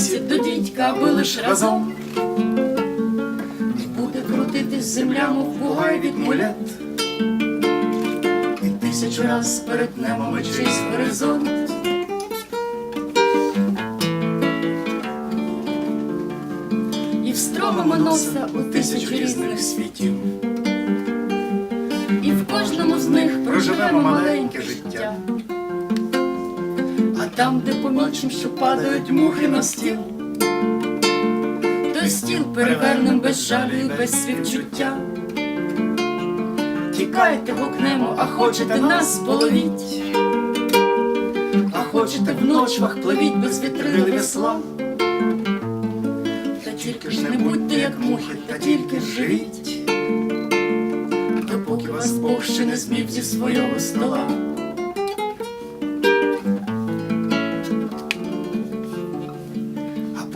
дорозі до дідька, аби лиш разом. І буде крутитись земля, мов бугай від мулет. І тисячу раз перетнемо ми чийсь горизонт. І встромимо носа у тисячу різних світів. І в кожному з них проживемо маленьке життя. Там, де помічим, що падають мухи на стіл, той стіл перевернем без жалю і без співчуття. Тікайте, гукнемо, а хочете нас половіть, а хочете в ночвах пливіть без вітрини весла. Та тільки ж не будьте, як мухи, та тільки ж живіть, допоки вас Бог ще не змів зі свого стола.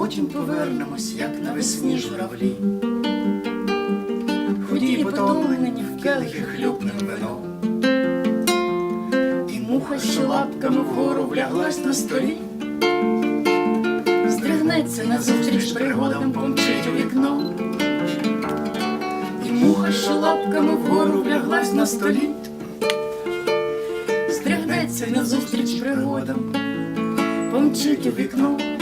Потім повернемось, як навесні журавлі. Худі потомлені в келихи хлюпнем вино. І муха, що лапками вгору вляглась на столі. Здригнеться назустріч пригодам, помчить у вікно. І муха, що лапками вгору вляглась на столі. Здригнеться назустріч пригодам, помчить у вікно.